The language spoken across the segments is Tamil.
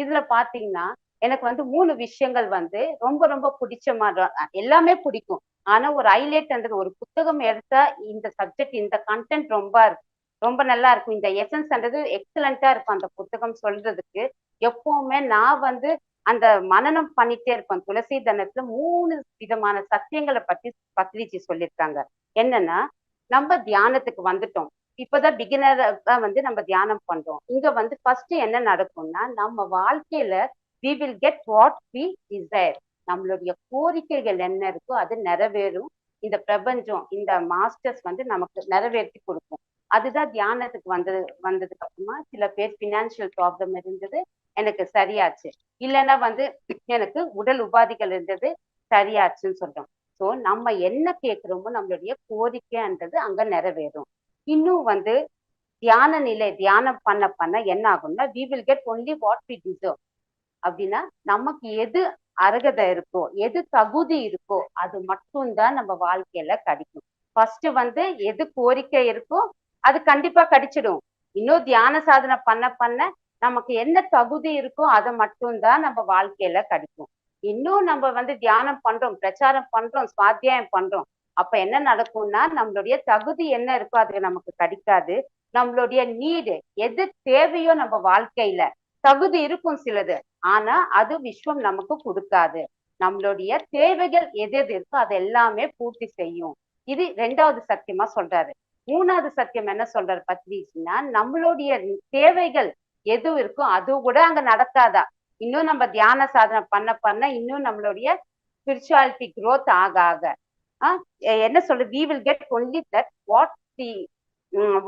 இதுல பாத்தீங்கன்னா எனக்கு வந்து மூணு விஷயங்கள் வந்து ரொம்ப ரொம்ப பிடிச்ச மாதிரி எல்லாமே பிடிக்கும். ஆனா ஒரு ஹைலைட்ன்றது ஒரு புத்தகம் எடுத்தா இந்த சப்ஜெக்ட் இந்த கண்டென்ட் ரொம்ப இருக்கு. ரொம்ப நல்லா இருக்கும். இந்த எசன்ஸ்ன்றது எக்ஸலண்டா இருக்கும் அந்த புத்தகம் சொல்றதுக்கு. எப்பவுமே நான் வந்து அந்த மனனம் பண்ணிட்டே இருப்பேன். துளசி தனத்துல மூணு விதமான சத்தியங்களை பத்தி பத்ரிஜி சொல்லியிருக்காங்க என்னன்னா நம்ம தியானத்துக்கு வந்துட்டோம். இப்பதான் பிகினர் வந்து நம்ம தியானம் பண்றோம். இங்க வந்து ஃபர்ஸ்ட் என்ன நடக்கும்னா நம்ம வாழ்க்கையில we will get what we desire நம்மளுடைய கோரிக்கைகள் என்ன இருக்கோ அது நிறைவேறும். இந்த பிரபஞ்சம் இந்த மாஸ்டர்ஸ் வந்து நமக்கு நிறைவேற்றி கொடுக்கும். அதுதான் தியானத்துக்கு வந்தது வந்ததுக்கு அப்புறமா சில பேர் பினான்சியல் ப்ராப்ளம் இருந்தது எனக்கு சரியாச்சு. இல்லைன்னா வந்து எனக்கு உடல் உபாதிகள் இருந்தது சரியாச்சுன்னு சொல்றோம். ஸோ நம்ம என்ன கேட்குறோமோ நம்மளுடைய கோரிக்கைன்றது அங்க நிறைவேறும். இன்னும் வந்து தியான நிலை தியானம் பண்ண பண்ண என்ன ஆகும்னா we will get only what we deserve அப்படின்னா நமக்கு எது அருகதை இருக்கோ எது தகுதி இருக்கோ அது மட்டும்தான் நம்ம வாழ்க்கையில கிடைக்கும். ஃபர்ஸ்ட் வந்து எது கோரிக்கை இருக்கோ அது கண்டிப்பா கிடைச்சிடும். இன்னும் தியான சாதனை பண்ண பண்ண நமக்கு என்ன தகுதி இருக்கோ அதை மட்டும்தான் நம்ம வாழ்க்கையில கிடைக்கும். இன்னும் நம்ம வந்து தியானம் பண்றோம் பிரச்சாரம் பண்றோம் சுவாத்தியாயம் பண்றோம் அப்ப என்ன நடக்கும்னா நம்மளுடைய தகுதி என்ன இருக்கோ அது நமக்கு கிடைக்காது. நம்மளுடைய நீடு எது தேவையோ நம்ம வாழ்க்கையில தகுதி இருக்கும் சிலது. ஆனா அது விஸ்வம் நமக்கு கொடுக்காது. நம்மளுடைய தேவைகள் எது எது இருக்கோ அது எல்லாமே பூர்த்தி செய்யும். இது ரெண்டாவது சத்தியமா சொல்றாரு. மூணாவது சத்தியம் என்ன சொல்றாரு பத்ரிஜினா நம்மளுடைய தேவைகள் எது இருக்கோ அது கூட அங்க நடக்காதா? இன்னும் நம்ம தியான சாதனை பண்ண பண்ண இன்னும் நம்மளுடைய ஸ்பிரிச்சுவாலிட்டி க்ரோத் ஆக ஆக. என்ன சொல்றது we will get only that what the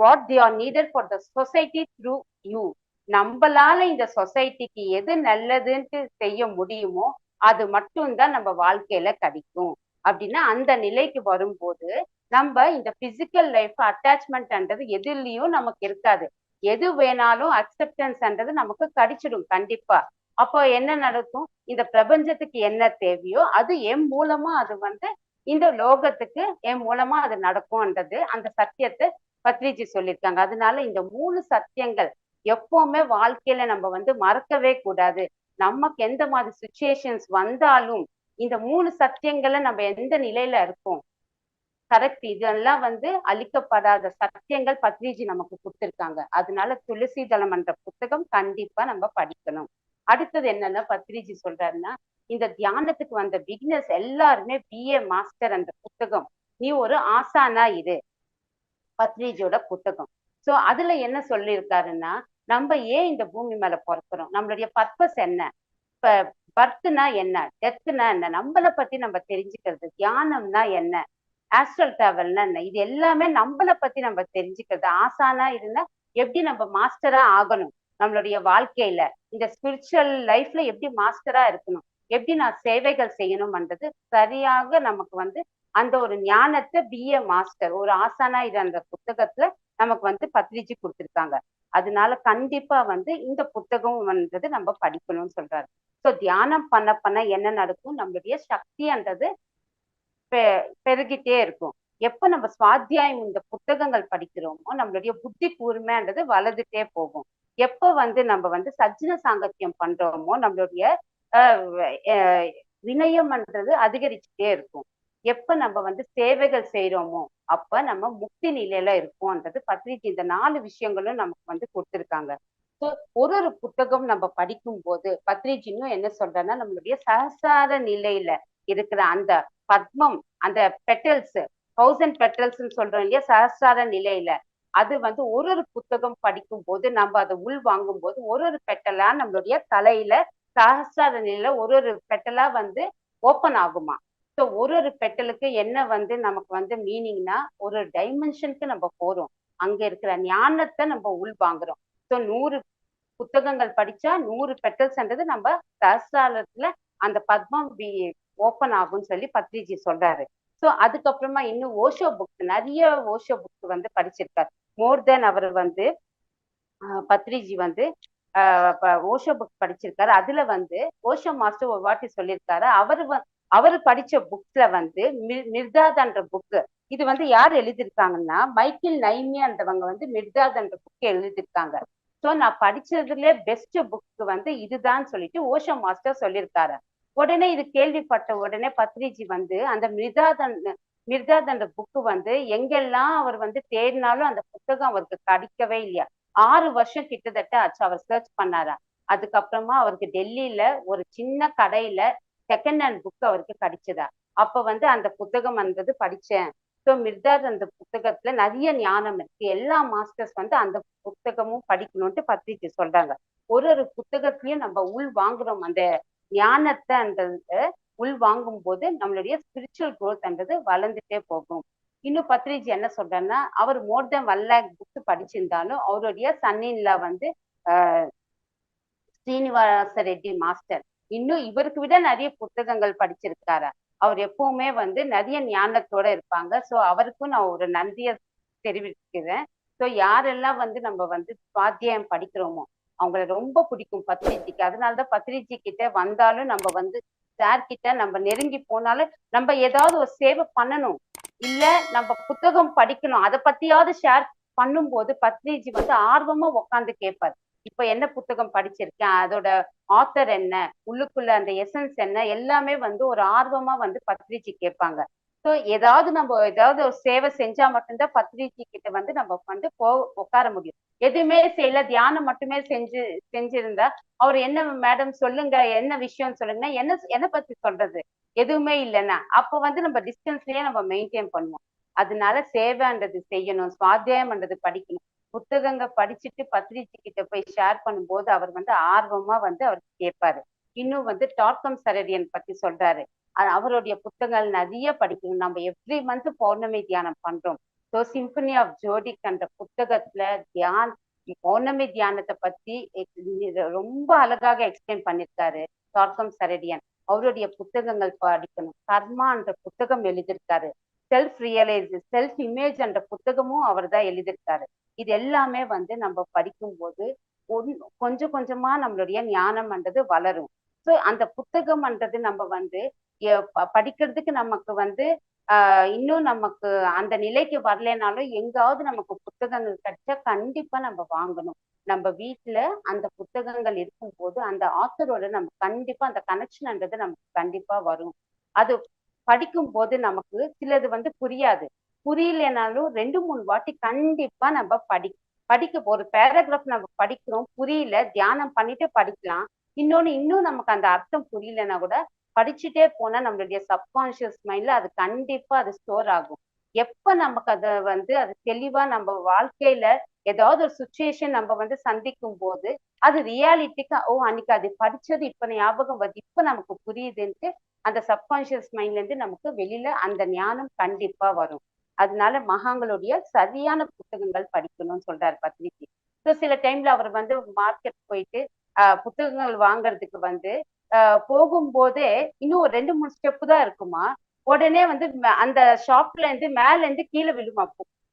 what the are needed for the society through you நம்மளால இந்த சொசைட்டிக்கு எது நல்லதுன்ட்டு செய்ய முடியுமோ அது மட்டும்தான் நம்ம வாழ்க்கையில கிடைக்கும். அப்படின்னா அந்த நிலைக்கு வரும்போது நம்ம இந்த பிசிக்கல் லைஃப் அட்டாச்மெண்ட்ன்றது எதுலயும் நமக்கு இருக்காது. எது வேணாலும் அக்செப்டன்ஸ்ன்றது நமக்கு கிடைச்சிடும் கண்டிப்பா. அப்போ என்ன நடக்கும்? இந்த பிரபஞ்சத்துக்கு என்ன தேவையோ அது என் மூலமா அது வந்து இந்த லோகத்துக்கு என் மூலமா அது நடக்கும்ன்றது அந்த சத்தியத்தை பத்ரிஜி சொல்லியிருக்காங்க. அதனால இந்த மூணு சத்தியங்கள் எப்பவுமே வாழ்க்கையில நம்ம வந்து மறக்கவே கூடாது. நமக்கு எந்த மாதிரி சுச்சுவேஷன்ஸ் வந்தாலும் இந்த மூணு சத்தியங்களை நம்ம எந்த நிலையில இருக்கோம்? கரெக்ட் இதெல்லாம் வந்து அழிக்கப்படாத சத்தியங்கள் பத்ரிஜி நமக்கு கொடுத்துருக்காங்க. அதனால துளசி தளம் என்ற புத்தகம் கண்டிப்பா நம்ம படிக்கணும். அடுத்தது என்னன்னா பத்ரிஜி சொல்றாருன்னா இந்த தியானத்துக்கு வந்த பிகினர்ஸ் எல்லாருமே பிஏ மாஸ்டர் அந்த புத்தகம். நீ ஒரு ஆசானா இரு. பத்ரிஜியோட புத்தகம். சோ அதுல என்ன சொல்லியிருக்காருன்னா நம்ம ஏன் இந்த பூமி மேல பிறக்கிறோம்? நம்மளுடைய பர்பஸ் என்ன? இப்ப பர்த்னா என்ன? டெத்னா என்ன? நம்மளை பத்தி நம்ம தெரிஞ்சுக்கிறது தியானம்னா என்ன? ஆஸ்ட்ரல் டிராவல்னா என்ன? இது எல்லாமே நம்மளை பத்தி நம்ம தெரிஞ்சுக்கிறது. ஆசானா இருந்தா எப்படி நம்ம மாஸ்டரா ஆகணும்? நம்மளுடைய வாழ்க்கையில. இந்த ஸ்பிரிச்சுவல் லைஃப்ல எப்படி மாஸ்டரா இருக்கணும்? எப்படி நான் சேவைகள் செய்யணும்ன்றது சரியாக நமக்கு வந்து அந்த ஒரு ஞானத்தை பிஏ மாஸ்டர் ஒரு ஆசானா இது அந்த புத்தகத்துல நமக்கு வந்து பத்திரிச்சு கொடுத்துருக்காங்க. அதனால கண்டிப்பா வந்து இந்த புத்தகம்ன்றது நம்ம படிக்கணும்னு சொல்றாரு. ஸோ தியானம் பண்ண பண்ண என்ன நடக்கும்? நம்மளுடைய சக்தின்றது பெருகிட்டே இருக்கும். எப்ப நம்ம சுவாத்தியாயம் இந்த புத்தகங்கள் படிக்கிறோமோ நம்மளுடைய புத்தி கூர்மைன்றது வளர்ந்துட்டே போகும். எப்ப வந்து நம்ம வந்து சஜ்ஜன சாங்கத்தியம் பண்றோமோ நம்மளுடைய வினயம்ன்றது அதிகரிச்சுட்டே இருக்கும். எப்ப நம்ம வந்து சேவைகள் செய்யறோமோ அப்ப நம்ம முக்தி நிலையில இருக்கோம்ன்றது பத்ரிஜி இந்த நாலு விஷயங்களும் நமக்கு வந்து கொடுத்துருக்காங்க. ஸோ ஒரு ஒரு புத்தகம் நம்ம படிக்கும் போது பத்ரிஜி இன்னும் என்ன சொல்றேன்னா நம்மளுடைய சகசார நிலையில இருக்கிற அந்த பத்மம் அந்த பெட்டல்ஸ் தௌசண்ட் பெட்டல்ஸ்ன்னு சொல்றோம் இல்லையா? சகசார நிலையில. அது வந்து ஒரு ஒரு புத்தகம் படிக்கும் போது நம்ம அதை உள் வாங்கும் போது ஒரு ஒரு பெட்டலா நம்மளுடைய தலையில சகசார நிலையில ஒரு ஒரு பெட்டலா வந்து ஓப்பன் ஆகுமா? ஸோ ஒரு ஒரு பெட்டலுக்கு என்ன வந்து நமக்கு வந்து மீனிங்னா ஒரு டைமென்ஷனுக்கு நம்ம போறோம். அங்க இருக்கிற ஞானத்தை நம்ம உள் வாங்குறோம். ஸோ நூறு புத்தகங்கள் படிச்சா நூறு பெட்டல்ஸ்ன்றது நம்ம சஹசிராலத்துல அந்த பத்மம் ஓப்பன் ஆகும்னு சொல்லி பத்ரிஜி சொல்றாரு. ஸோ அதுக்கப்புறமா இன்னும் ஓஷோ புக் நிறைய ஓஷோ புக் வந்து படிச்சிருக்காரு. மோர் தென் அவர் வந்து பத்ரிஜி வந்து ஓஷோ புக் படிச்சிருக்காரு. அதுல வந்து ஓஷோ மாஸ்டர் ஒரு வாட்டி சொல்லியிருக்காரு. அவர் அவர் படிச்ச புக்ஸ்ல வந்து மிர்தாத்ன்ற புக்கு இது வந்து யார் எழுதியிருக்காங்கன்னா மைக்கேல் நைமியான்றவங்க வந்து மிர்தாத்ன்ற புக் எழுதியிருக்காங்க. ஸோ நான் படிச்சதுல பெஸ்ட் புக் வந்து இதுதான் சொல்லிட்டு ஓஷோ மாஸ்டர் சொல்லியிருக்காரு. உடனே இது கேள்விப்பட்ட உடனே பத்ரிஜி வந்து அந்த மிர்தாதன் மிர்தாதன் புக்கு வந்து எங்கெல்லாம் அவர் வந்து தேடினாலும் அந்த புத்தகம் அவருக்கு கிடைக்கவே இல்லையா? ஆறு வருஷம் கிட்டத்தட்ட ஆச்சு அவர் சர்ச் பண்ணாரா? அதுக்கப்புறமா அவருக்கு டெல்லியில ஒரு சின்ன கடையில செகண்ட் ஹேண்ட் புக் அவருக்கு கிடைச்சதா? அப்ப வந்து அந்த புத்தகம் வந்தது படிச்சேன். ஸோ மிர்தாத் அந்த புத்தகத்துல நிறைய ஞானம் இருக்கு. எல்லா மாஸ்டர்ஸ் வந்து அந்த புத்தகமும் படிக்கணும்ட்டு பத்திரிக்கை சொல்றாங்க. ஒரு ஒரு புத்தகத்திலயும் நம்ம உள் வாங்குறோம். அந்த ஞானத்தை அந்த உள்வாங்கும் போது நம்மளுடைய ஸ்பிரிச்சுவல் குரோத்ன்றது வளர்ந்துட்டே போகும். இன்னும் பத்ரிஜி என்ன சொல்றேன்னா அவர் more then one lakh books படிச்சிருந்தாலும் அவருடைய சன்னின்ல வந்து ஸ்ரீனிவாச ரெட்டி மாஸ்டர் இன்னும் இவருக்கு விட நிறைய புத்தகங்கள் படிச்சிருக்காரு. அவர் எப்பவுமே வந்து நிறைய ஞானத்தோட இருப்பாங்க. சோ அவருக்கும் நான் ஒரு நன்றியை தெரிவிக்கிறேன். சோ யாரெல்லாம் வந்து நம்ம வந்து சுவாத்தியாயம் படிக்கிறோமோ அவங்கள ரொம்ப பிடிக்கும் பத்ரிஜிக்கு. அதனாலதான் பத்ரிஜி கிட்ட வந்தாலும் நம்ம வந்து சார் கிட்ட நம்ம நெருங்கி போனாலும் நம்ம ஏதாவது ஒரு சேவை பண்ணணும். இல்ல நம்ம புத்தகம் படிக்கணும். அதை பத்தியாவது ஷேர் பண்ணும்போது பத்ரிஜி வந்து ஆர்வமா உட்காந்து கேட்பாரு இப்ப என்ன புத்தகம் படிச்சிருக்கேன் அதோட ஆத்தர் என்ன? உள்ளுக்குள்ள அந்த எசன்ஸ் என்ன? எல்லாமே வந்து ஒரு ஆர்வமா வந்து பத்ரிஜி கேட்பாங்க ஸோ ஏதாவது நம்ம ஏதாவது ஒரு சேவை செஞ்சா மட்டும்தான் பத்திரிகை கிட்ட வந்து நம்ம வந்து போ உட்கார முடியும். எதுவுமே செய்யல தியானம் மட்டுமே செஞ்சு செஞ்சிருந்தா அவர் என்ன மேடம் சொல்லுங்க என்ன விஷயம் சொல்லுங்கன்னா என்ன என்ன பத்தி சொல்றது? எதுவுமே இல்லைன்னா அப்ப வந்து நம்ம டிஸ்டன்ஸ்லயே நம்ம மெயின்டைன் பண்ணுவோம். அதனால சேவைன்றது செய்யணும் சுவாத்தியாயம்ன்றது படிக்கணும். புத்தகங்க படிச்சுட்டு பத்திரிகை கிட்ட போய் ஷேர் பண்ணும்போது அவர் வந்து ஆர்வமா வந்து அவர் கேட்பாரு இன்னும் வந்து டாட்கம் சரடியன் பத்தி சொல்றாரு. அவருடைய புத்தகங்கள் நிறைய படிக்கணும். நம்ம எவ்ரி மந்த் பௌர்ணமி தியானம் பண்றோம். ஸோ சிம்பனி ஆஃப் ஜோடிக் என்ற புத்தகத்துல தியான் பௌர்ணமி தியானத்தை பத்தி ரொம்ப அழகாக எக்ஸ்பிளைன் பண்ணிருக்காரு டார்கம் சரடியன். அவருடைய புத்தகங்கள் படிக்கணும். கர்மா என்ற புத்தகம் எழுதியிருக்காரு செல்ஃப் ரியலைஸ் செல்ஃப் இமேஜ் என்ற புத்தகமும் அவர் தான் எழுதியிருக்காரு இது எல்லாமே வந்து நம்ம படிக்கும்போது கொஞ்சம் கொஞ்சமா நம்மளுடைய ஞானம்ன்றது வளரும். ஸோ அந்த புத்தகம்ன்றது நம்ம வந்து படிக்கிறதுக்கு நமக்கு வந்து ஆஹ் இன்னும் நமக்கு அந்த நிலைக்கு வரலைனாலும் எங்காவது நமக்கு புத்தகங்கள் கிடைச்சா கண்டிப்பா நம்ம வாங்கணும். நம்ம வீட்டுல அந்த புத்தகங்கள் இருக்கும்போது அந்த ஆத்தரோட நம்ம கண்டிப்பா அந்த கனெக்ஷன்ன்றது நமக்கு கண்டிப்பா வரும். அது படிக்கும் போது நமக்கு சிலது வந்து புரியாது. புரியலனாலும் ரெண்டு மூணு வாட்டி கண்டிப்பா நம்ம படி படிக்க ஒரு பேராகிராஃப் நம்ம படிக்கிறோம் புரியல தியானம் பண்ணிட்டு படிக்கலாம். இன்னொன்னு இன்னும் நமக்கு அந்த அர்த்தம் புரியலன்னா கூட படிச்சுட்டே போனா நம்மளுடைய சப்கான்சியஸ் மைண்ட்ல அது கண்டிப்பா அது ஸ்டோர் ஆகும். எப்ப நமக்கு அதை வந்து அது தெளிவா நம்ம வாழ்க்கையில ஏதாவது ஒரு சுச்சுவேஷன் நம்ம வந்து சந்திக்கும் போது அது ரியாலிட்டிக்கு ஓ அன்னைக்கு அது படிச்சது இப்ப ஞாபகம் வருது இப்ப நமக்கு புரியுதுன்ட்டு அந்த சப்கான்சியஸ் மைண்ட்ல இருந்து நமக்கு வெளியில அந்த ஞானம் கண்டிப்பா வரும். அதனால மகாங்களுடைய சரியான புத்தகங்கள் படிக்கணும்னு சொல்றாரு பத்திரிகை ஸோ சில டைம்ல அவர் வந்து மார்க்கெட் போயிட்டு ஆஹ் புத்தகங்கள் வாங்குறதுக்கு வந்து போகும்போதே இன்னும் ஒரு ரெண்டு மூணு ஸ்டெப்பு தான் இருக்குமா? உடனே வந்து அந்த ஷாப்ல இருந்து மேல இருந்து கீழே விழுமா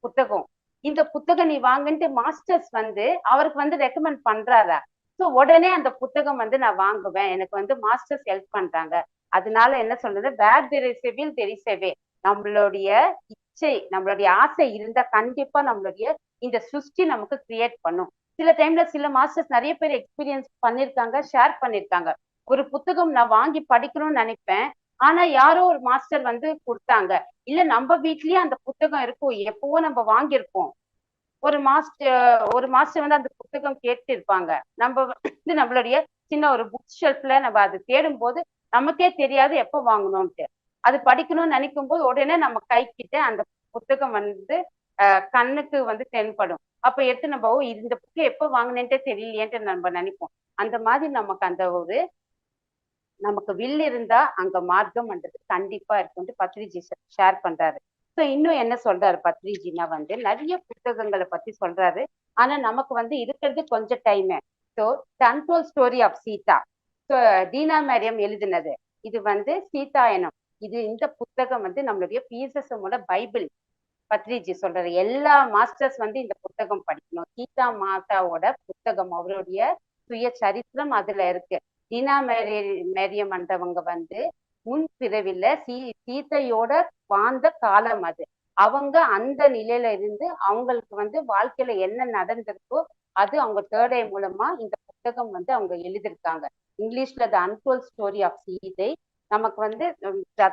புத்தகம்? இந்த புத்தகம் நீ வாங்கன்ட்டு மாஸ்டர்ஸ் வந்து அவருக்கு வந்து ரெக்கமெண்ட் பண்றாரா? ஸோ உடனே அந்த புத்தகம் வந்து நான் வாங்குவேன். எனக்கு வந்து மாஸ்டர்ஸ் ஹெல்ப் பண்றாங்க. அதனால என்ன சொல்றது? வேர் தெரிசவில் தெரிசவே நம்மளுடைய இச்சை நம்மளுடைய ஆசை இருந்தா கண்டிப்பா நம்மளுடைய இந்த சுஷ்டி நமக்கு கிரியேட் பண்ணும். சில டைம்ல சில மாஸ்டர்ஸ் நிறைய பேர் எக்ஸ்பீரியன்ஸ் பண்ணிருக்காங்க ஷேர் பண்ணிருக்காங்க. ஒரு புத்தகம் நான் வாங்கி படிக்கணும்னு நினைப்பேன். ஆனா யாரோ ஒரு மாஸ்டர் வந்து கொடுத்தாங்க. இல்ல நம்ம வீட்லயே அந்த புத்தகம் இருக்கும். எப்பவோ நம்ம வாங்கியிருப்போம். ஒரு மாஸ்டர் ஒரு மாஸ்டர் வந்து அந்த புத்தகம் கேட்டு இருப்பாங்க நம்ம வந்து நம்மளுடைய சின்ன ஒரு புக் ஷெல்ஃப்ல நம்ம அது தேடும் போது நமக்கே தெரியாது எப்போ வாங்கணும்ட்டு அது படிக்கணும்னு நினைக்கும் போது உடனே நம்ம கை கிட்ட அந்த புத்தகம் வந்து கண்ணுக்கு வந்து தென்படும். அப்ப எடுத்து நம்ம இந்த புக்கு எப்போ வாங்கினேன்ட்டே தெரியலையேன்ட்டு நம்ம நினைப்போம். அந்த மாதிரி நமக்கு அந்த ஒரு நமக்கு வில் இருந்தா அங்க மார்க்கம்ன்றது கண்டிப்பா இருக்குன்ட்டு பத்ரிஜி ஷேர் பண்றாரு. ஸோ இன்னும் என்ன சொல்றாரு பத்ரிஜினா வந்து நிறைய புத்தகங்களை பத்தி சொல்றாரு. ஆனா நமக்கு வந்து இருக்கிறது கொஞ்சம் time so untold story of Sita. So Dena Merriam எழுதினது. இது வந்து சீதாயனம். இது இந்த புத்தகம் வந்து நம்மளுடைய பிஎஸ்எஸ்எம்மோட பைபிள். பத்ரிஜி சொல்றாரு. எல்லா மாஸ்டர்ஸ் வந்து இந்த புத்தகம் படிக்கணும். சீதா மாதாவோட புத்தகம் அவருடைய சுய சரித்திரம் அதுல இருக்கு. தீனா மேரி மேரியம் மண்டவங்க வந்து முன் பிறவில சீ சீதையோட வாழ்ந்த காலம் அது. அவங்க அந்த நிலையில இருந்து அவங்களுக்கு வந்து வாழ்க்கையில என்ன நடந்திருக்கோ அது அவங்க தேர்ட் மூலமா இந்த புத்தகம் வந்து அவங்க எழுதியிருக்காங்க. இங்கிலீஷ்ல the untold story of Sita. நமக்கு வந்து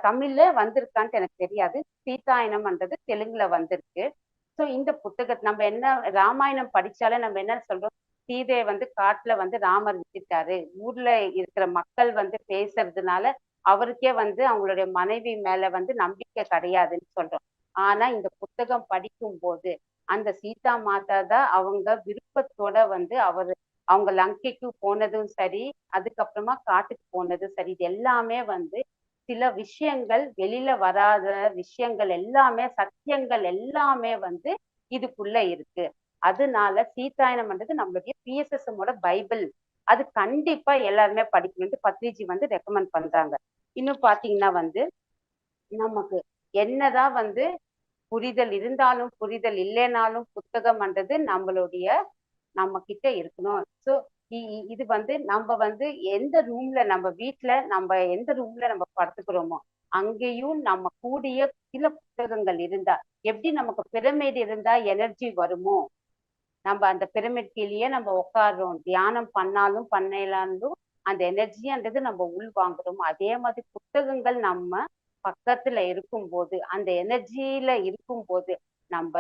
தமிழ்ல வந்திருக்கான்ட்டு எனக்கு தெரியாது. சீதாயனம்ன்றது தெலுங்குல வந்திருக்கு. ஸோ இந்த புத்தகத்தை நம்ம என்ன ராமாயணம் படிச்சாலே நம்ம என்ன சொல்றோம்? சீதையை வந்து காட்டுல வந்து ராமர் விட்டுட்டாரு. ஊர்ல இருக்கிற மக்கள் வந்து பேசுறதுனால அவருக்கே வந்து அவங்களுடைய மனைவி மேல வந்து நம்பிக்கை கிடையாதுன்னு சொல்றோம். ஆனா இந்த புத்தகம் படிக்கும் போது அந்த சீதா மாதா தான் அவங்க விருப்பத்தோட வந்து அவர் அவங்க லங்கைக்கு போனதும் சரி அதுக்கப்புறமா காட்டுக்கு போனதும் சரி இது எல்லாமே வந்து சில விஷயங்கள் வெளியில வராத விஷயங்கள் எல்லாமே சத்தியங்கள் எல்லாமே வந்து இதுக்குள்ள இருக்கு. அதனால சீதாயனம்ன்றது நம்மளுடைய பிஎஸ்எஸ்எம்மோட பைபிள். அது கண்டிப்பா எல்லாருமே படிக்கணும்னு பத்ரிஜி வந்து ரெக்கமெண்ட் பண்றாங்க. இன்னும் பாத்தீங்கன்னா வந்து நமக்கு என்னதான் வந்து புரிதல் இருந்தாலும் புரிதல் இல்லைனாலும் புத்தகம்ன்றது நம்மளுடைய நம்ம கிட்ட இருக்கணும் ஸோ இது வந்து நம்ம வந்து எந்த ரூம்ல நம்ம வீட்டுல நம்ம எந்த ரூம்ல நம்ம படுத்துக்கிறோமோ அங்கேயும் நம்ம கூடிய சில புத்தகங்கள் இருந்தா எப்படி நமக்கு பிரமிட் இருந்தா எனர்ஜி வருமோ நம்ம அந்த பிரமிட் கீழேயே நம்ம உட்காடுறோம் தியானம் பண்ணாலும் பண்ணலாலும் அந்த எனர்ஜின்றது நம்ம உள் வாங்குறோம். அதே மாதிரி புத்தகங்கள் நம்ம பக்கத்துல இருக்கும்போது அந்த எனர்ஜியில இருக்கும்போது நம்ம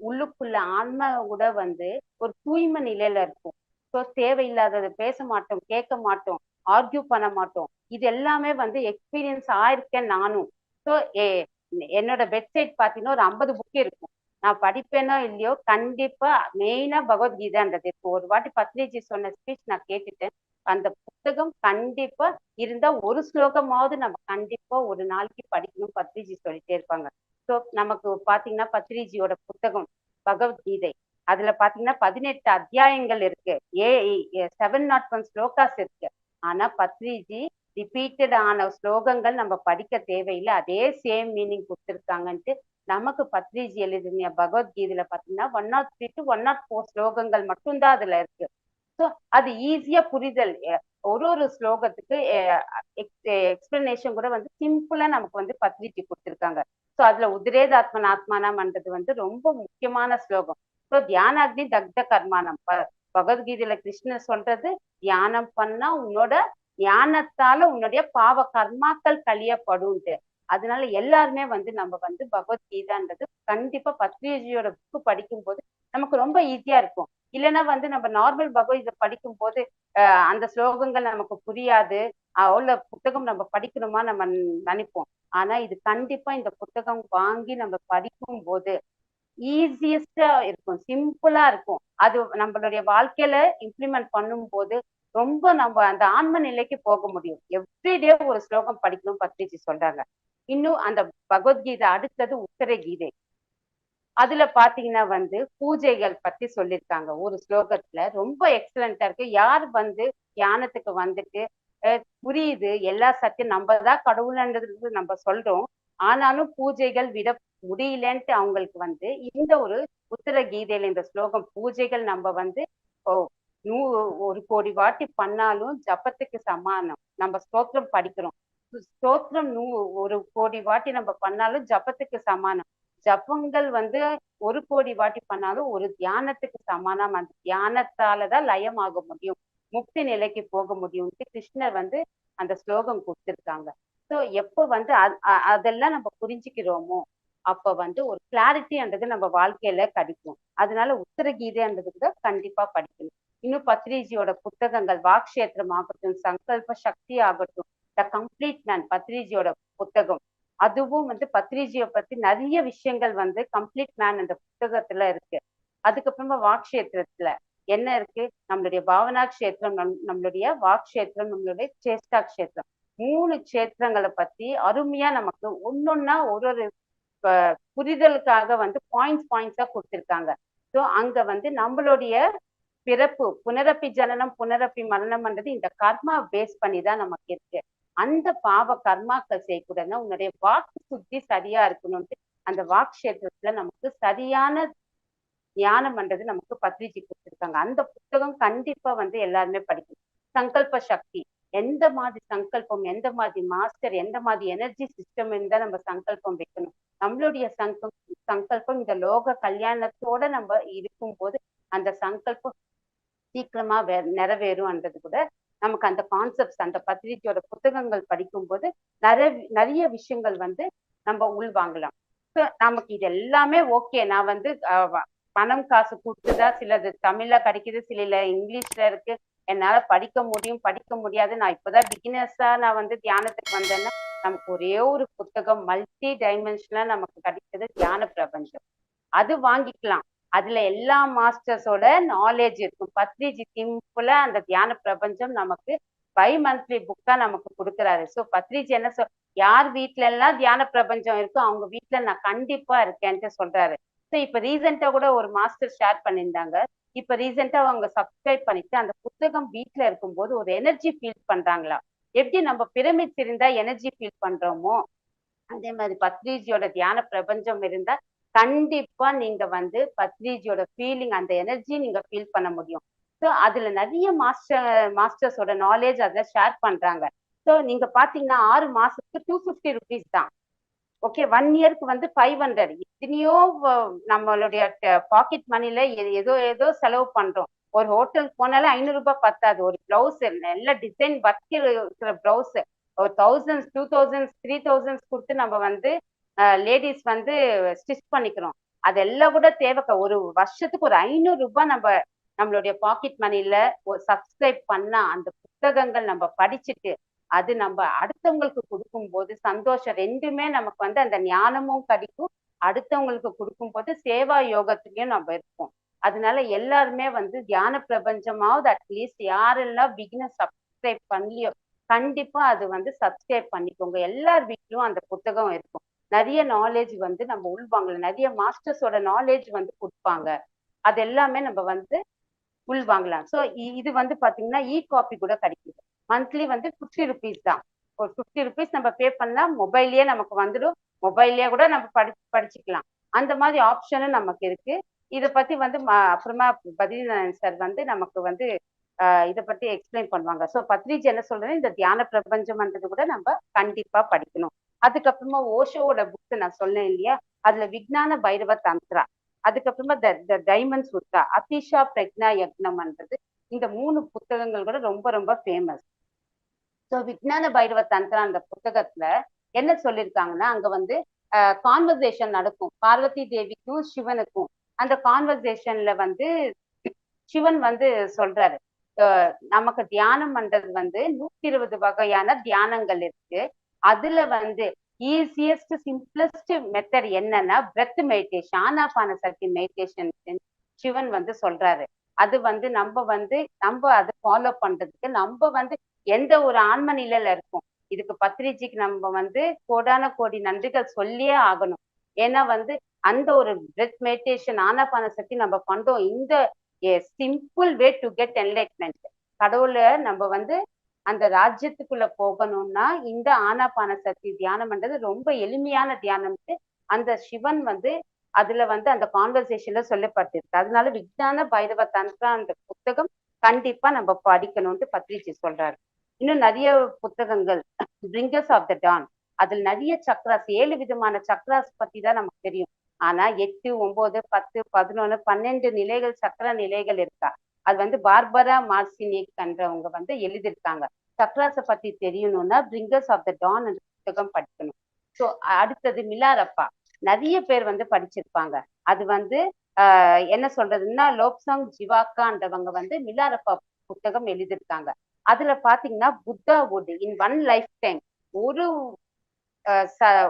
உள்ளுக்குள்ள ஆன்ம கூட வந்து ஒரு தூய்மை நிலையில இருக்கும். ஸோ தேவையில்லாததை பேச மாட்டோம் கேட்க மாட்டோம் ஆர்கியூ பண்ண மாட்டோம். இது எல்லாமே வந்து எக்ஸ்பீரியன்ஸ் ஆயிருக்கேன் நானும். ஸோ என்னோட வெப்சைட் பார்த்தீங்கன்னா ஒரு ஐம்பது புக் இருக்கும் நான் படிப்பேனோ இல்லையோ கண்டிப்பா மெயினா பகவத்கீதான்றது இப்போ ஒரு வாட்டி பத்ரிஜி சொன்ன ஸ்பீச் நான் கேட்டுட்டேன். அந்த புத்தகம் கண்டிப்பா இருந்தா ஒரு ஸ்லோகமாவது நம்ம கண்டிப்பா ஒரு நாளைக்கு படிக்கணும் பத்ரிஜி சொல்லிட்டே இருப்பாங்க. ஸோ நமக்கு பாத்தீங்கன்னா பத்ரிஜியோட புத்தகம் பகவத்கீதை. அதுல பாத்தீங்கன்னா பதினெட்டு அத்தியாயங்கள் இருக்கு. A seven naught one slokas இருக்கு. ஆனா பத்ரிஜி ரிப்பீட்டட் ஆன ஸ்லோகங்கள் நம்ம படிக்க தேவையில்லை. அதே சேம் மீனிங் கொடுத்துருக்காங்கன்ட்டு நமக்கு பத்ரிஜி எழுதின பகவத்கீதையில பாத்தீங்கன்னா one naught three to one naught four ஸ்லோகங்கள் மட்டும்தான் அதுல இருக்கு. ஸோ அது ஈஸியா புரிதல். ஒரு ஒரு ஸ்லோகத்துக்கு எக்ஸ்பிளனேஷன் கூட வந்து சிம்பிளா நமக்கு வந்து பத்ரிஜி கொடுத்துருக்காங்க. ஸோ அதுல உதிரேதாத்மன் ஆத்மானம்ன்றது வந்து ரொம்ப முக்கியமான ஸ்லோகம். ஸோ தியானாக்னி தக்த கர்மானம். பகவத்கீதையில கிருஷ்ணர் சொல்றது தியானம் பண்ணா உன்னோட ஞானத்தால உன்னுடைய பாவ கர்மாக்கள் கழியப்படும்ட்டு அதனால எல்லாருமே வந்து நம்ம வந்து பகவத்கீதான்றது கண்டிப்பா பத்ரிஜியோட புக்கு படிக்கும் போது நமக்கு ரொம்ப ஈஸியா இருக்கும். இல்லைன்னா வந்து நம்ம நார்மல் பகவத்கீதை படிக்கும் போது அந்த ஸ்லோகங்கள் நமக்கு புரியாது. அவ்வளோ புத்தகம் நம்ம படிக்கணுமா நம்ம நினைப்போம். ஆனா இது கண்டிப்பா இந்த புத்தகம் வாங்கி நம்ம படிக்கும் போது ஈஸியஸ்டா இருக்கும் சிம்பிளா இருக்கும். அது நம்மளுடைய வாழ்க்கையில இம்ப்ளிமெண்ட் பண்ணும் போது ரொம்ப நம்ம அந்த ஆன்ம நிலைக்கு போக முடியும். எவ்ரிடே ஒரு ஸ்லோகம் படிக்கணும் பத்ரிஜி சொல்றாங்க. இன்னும் அந்த பகவத்கீதை அடுத்தது உத்தர கீதை அதுல பாத்தீங்கன்னா வந்து பூஜைகள் பத்தி சொல்லியிருக்காங்க ஒரு ஸ்லோகத்துல ரொம்ப எக்ஸலண்டா இருக்கு. யார் வந்து தியானத்துக்கு வந்துட்டு புரியுது எல்லா சத்தியம் நம்ம தான் கடவுள்ன்றது நம்ம சொல்றோம். ஆனாலும் பூஜைகள் விட முடியலன்ட்டு அவங்களுக்கு வந்து இந்த ஒரு உத்தர கீதையில இந்த ஸ்லோகம் பூஜைகள் நம்ம வந்து நூ ஒரு கோடி வாட்டி பண்ணாலும் ஜபத்துக்கு சமானம். நம்ம ஸ்தோத்திரம் படிக்கிறோம். ஸ்தோத்திரம் நூ ஒரு கோடி வாட்டி நம்ம பண்ணாலும் ஜபத்துக்கு சமானம். ஜபங்கள் வந்து ஒரு கோடி வாட்டி பண்ணாலும் ஒரு தியானத்துக்கு சமானம். அந்த தியானத்தாலதான் லயம் ஆக முடியும். முக்தி நிலைக்கு போக முடியும்ட்டு கிருஷ்ணர் வந்து அந்த ஸ்லோகம் கொடுத்துருக்காங்க. ஸோ எப்போ வந்து அதெல்லாம் நம்ம புரிஞ்சுக்கிறோமோ அப்ப வந்து ஒரு கிளாரிட்டின்றது நம்ம வாழ்க்கையில கிடைக்கும். அதனால உத்தர கீதைன்றது கூட கண்டிப்பா படிக்கணும். இன்னும் பத்ரிஜியோட புத்தகங்கள் வாக்ஷேத்திரம் ஆகட்டும் சங்கல்ப சக்தி ஆகட்டும் த கம்ப்ளீட் மேன் பத்ரிஜியோட புத்தகம். அதுவும் வந்து பத்ரிஜியை பத்தி நிறைய விஷயங்கள் வந்து கம்ப்ளீட் மேன் அந்த புத்தகத்துல இருக்கு. அதுக்கப்புறமா வாக்ஷேத்திரத்துல என்ன இருக்கு? நம்மளுடைய பாவனா கஷேத்திரம் நம் நம்மளுடைய வாக்ஷேத்திரம் நம்மளுடைய சேஷ்டா கஷேத்திரம் மூணு கஷேத்திரங்களை பத்தி அருமையா நமக்கு ஒன்னொன்னா ஒரு ஒரு புரிதலுக்காக வந்து பாயிண்ட்ஸ் பாயிண்ட்ஸா கொடுத்திருக்காங்க. ஸோ அங்க வந்து நம்மளுடைய பிறப்பு புனரப்பி ஜனனம் புனரப்பி மரணம்ன்றது இந்த கர்மா பேஸ் பண்ணி தான் நமக்கு இருக்கு. அந்த பாவ கர்மாக்கள் செய்யக்கூடாதுன்னா உன்னுடைய வாக்கு சுத்தி சரியா இருக்கணும்ட்டு அந்த வாக்ஷேத்திரத்துல நமக்கு சரியான ஞானம் பண்றது நமக்கு பத்ரிஜி கொடுத்துருக்காங்க. அந்த புத்தகம் கண்டிப்பா வந்து எல்லாருமே படிக்கணும். சங்கல்ப சக்தி. எந்த மாதிரி சங்கல்பம் எந்த மாதிரி மாஸ்டர் எந்த மாதிரி எனர்ஜி சிஸ்டம் இருந்தா நம்ம சங்கல்பம் வைக்கணும். நம்மளுடைய சங்கம் சங்கல்பம் இந்த லோக கல்யாணத்தோட நம்ம இருக்கும்போது அந்த சங்கல்பம் சீக்கிரமா வே நிறைவேறும்ன்றது கூட நமக்கு அந்த கான்செப்ட்ஸ் அந்த பத்திரிகையோட புத்தகங்கள் படிக்கும்போது நிறைய நிறைய விஷயங்கள் வந்து நம்ம உள்வாங்கலாம் ஸோ நமக்கு இது எல்லாமே ஓகே நான் வந்து பணம் காசு கொடுத்துதான் சிலது தமிழ்ல கிடைக்குது சில இங்கிலீஷ்ல இருக்கு. என்னால படிக்க முடியும் படிக்க முடியாது. நான் இப்பதான் பிகினர்ஸா நான் வந்து தியானத்துக்கு வந்தேன்னா நமக்கு ஒரே ஒரு புத்தகம் மல்டி டைமென்ஷனா நமக்கு கிடைச்சது தியான பிரபஞ்சம். அது வாங்கிக்கலாம். அதுல எல்லா மாஸ்டர்ஸோட நாலேஜ் இருக்கும். பத்ரிஜி சிம்பிள அந்த தியான பிரபஞ்சம் நமக்கு பை மந்த்லி புக்கா நமக்கு கொடுக்குறாரு. ஸோ பத்ரிஜி என்ன சொல் யார் வீட்ல எல்லாம் தியான பிரபஞ்சம் இருக்கோ அவங்க வீட்டுல நான் கண்டிப்பா இருக்கேன்ட்டு சொல்றாரு. ஸோ இப்ப ரீசெண்டா கூட ஒரு மாஸ்டர் ஷேர் பண்ணியிருந்தாங்க. இப்ப ரீசெண்டா அவங்க சப்ஸ்கிரைப் பண்ணிட்டு அந்த புத்தகம் வீட்டுல இருக்கும்போது ஒரு எனர்ஜி ஃபீல் பண்றாங்களா? எப்படி நம்ம பிரமிட்ஸ் இருந்தா எனர்ஜி ஃபீல் பண்றோமோ அதே மாதிரி பத்ரிஜியோட தியான பிரபஞ்சம் இருந்தா கண்டிப்பா நீங்க வந்து பத்ரிஜியோட ஃபீலிங் அந்த எனர்ஜி நீங்க ஃபீல் பண்ண முடியும். ஸோ அதுல நிறைய மாஸ்டர் மாஸ்டர்ஸோட நாலேஜ் அதுல ஷேர் பண்றாங்க. ஸோ நீங்க பாத்தீங்கன்னா ஆறு மாசத்துக்கு டூ ஃபிஃப்டி ருபீஸ் தான். ஓகே ஒன் இயருக்கு வந்து ஃபைவ் ஹண்ட்ரட் எத்தனையோ நம்மளுடைய பாக்கெட் மணில ஏதோ ஏதோ செலவு பண்றோம். ஒரு ஹோட்டலுக்கு போனாலும் ஐநூறு ரூபாய் பத்தாது. ஒரு பிளவுஸ் நல்ல டிசைன் ஒர்க் இருக்கிற பிளவுஸ் ஒரு thousands two thousands three thousands கொடுத்து நம்ம வந்து லேடிஸ் வந்து ஸ்டிச் பண்ணிக்கிறோம். அதெல்லாம் கூட தேவைக்க. ஒரு வருஷத்துக்கு ஒரு ஐநூறு ரூபாய் நம்ம நம்மளுடைய பாக்கெட் மணில சப்ஸ்கிரைப் பண்ணா அந்த புத்தகங்கள் நம்ம படிச்சுட்டு அது நம்ம அடுத்தவங்களுக்கு கொடுக்கும்போது சந்தோஷம் ரெண்டுமே நமக்கு வந்து அந்த ஞானமும் கிடைக்கும். அடுத்தவங்களுக்கு கொடுக்கும்போது சேவா யோகத்துலயும் நம்ம இருப்போம். அதனால எல்லாருமே வந்து தியான பிரபஞ்சமாவது அட்லீஸ்ட் யாரெல்லாம் பிகினர் சப்ஸ்கிரைப் பண்ணலையோ கண்டிப்பா அது வந்து சப்ஸ்கிரைப் பண்ணிக்கோங்க. எல்லார் வீட்லயும் அந்த புத்தகம் இருக்கும். நிறைய நாலேஜ் வந்து நம்ம உள்வாங்கலாம் நிறைய மாஸ்டர்ஸோட நாலேஜ் வந்து கொடுப்பாங்க. அது எல்லாமே நம்ம வந்து உள்வாங்கலாம். ஸோ இது வந்து பாத்தீங்கன்னா இ காப்பி கூட கிடைக்குது. மந்த்லி வந்து ஃபிஃப்டி ருபீஸ் தான். ஒரு ஃபிஃப்டி ருபீஸ் நம்ம பே பண்ணா மொபைல்லயே நமக்கு வந்துடும். மொபைல்லயே கூட நம்ம படி படிச்சுக்கலாம். அந்த மாதிரி ஆப்ஷனும் நமக்கு இருக்கு. இதை பத்தி வந்து ம- அப்புறமா பதினாராயண் சார் வந்து நமக்கு வந்து இதை பத்தி எக்ஸ்பிளைன் பண்ணுவாங்க. ஸோ பத்ரிஜி என்ன சொல்றது இந்த தியான பிரபஞ்சம்ன்றது கூட நம்ம கண்டிப்பா படிக்கணும். அதுக்கப்புறமா ஓஷோவோட புக் நான் சொன்னேன் இல்லையா? அதுல விக்ஞான பைரவ தந்திரா. அதுக்கப்புறமா த டைமண்ட் சுத்தா அபிஷா பிரக்னா யக்னம்ன்றது இந்த மூணு புத்தகங்கள் கூட ரொம்ப ரொம்ப ஃபேமஸ் ஸோ விக்ஞான பைரவ தந்திரா அந்த புத்தகத்துல என்ன சொல்லியிருக்காங்கன்னா அங்க வந்து கான்வர்சேஷன் நடக்கும். பார்வதி தேவிக்கும் சிவனுக்கும். அந்த கான்வர்சேஷன்ல வந்து சிவன் வந்து சொல்றாரு. நமக்கு தியானம் பண்றது வந்து நூத்தி இருபது வகையான தியானங்கள் இருக்கு. அதுல வந்து ஈஸியஸ்ட் சிம்பிளஸ்ட் மெத்தட் என்னன்னா பிரெத் மெடிடேஷன் ஆனாபான சக்தி மெடிடேஷன் சிவன் வந்து சொல்றாரு. அது வந்து நம்ம வந்து நம்ம அதை ஃபாலோ பண்றதுக்கு நம்ம வந்து எந்த ஒரு ஆன்ம நிலையில இருக்கோம். இதுக்கு பத்ரிஜிக்கு நம்ம வந்து கோடான கோடி நன்றிகள் சொல்லியே ஆகணும். ஏன்னா வந்து அந்த ஒரு பிரெத் மெடிடேஷன் ஆனாபான சக்தி நம்ம பண்றோம். இந்த a simple way to get enlightenment கடவுளை நம்ம வந்து அந்த ராஜ்யத்துக்குள்ள போகணும்னா இந்த ஆனாபான சக்தி தியானம் பண்றது ரொம்ப எளிமையான தியானம்ட்டு அந்த சிவன் வந்து அதுல வந்து அந்த கான்வர்சேஷன்ல சொல்லப்பட்டிருக்கு. அதனால விஞ்ஞான பைரவ தந்திரா அந்த புத்தகம் கண்டிப்பா நம்ம படிக்கணும்னு பத்ரிஜி சொல்றாரு. இன்னும் நிறைய புத்தகங்கள் பிரிங்கர்ஸ் ஆஃப் த டான் அதுல நிறைய சக்ராஸ் ஏழு விதமான சக்ராஸ் பத்தி தான் நமக்கு தெரியும். ஆனா எட்டு ஒன்பது பத்து பதினொன்னு பன்னெண்டு நிலைகள் சக்கர நிலைகள் இருக்கா? அது வந்து பார்பரா மார்சினிக் என்றவங்க வந்து எழுதியிருக்காங்க. சக்ராஸை பத்தி தெரியணும்னா பிரிங்கர்ஸ் ஆஃப் த டான் புத்தகம் படிக்கணும். ஸோ அடுத்தது மிலாரப்பா. நிறைய பேர் வந்து படிச்சிருப்பாங்க. அது வந்து ஆஹ் என்ன சொல்றதுன்னா லோப்சாங் ஜிவாக்கான்றவங்க வந்து மிலாரப்பா புத்தகம் எழுதியிருக்காங்க. அதுல பாத்தீங்கன்னா Buddha would in one life time ஒரு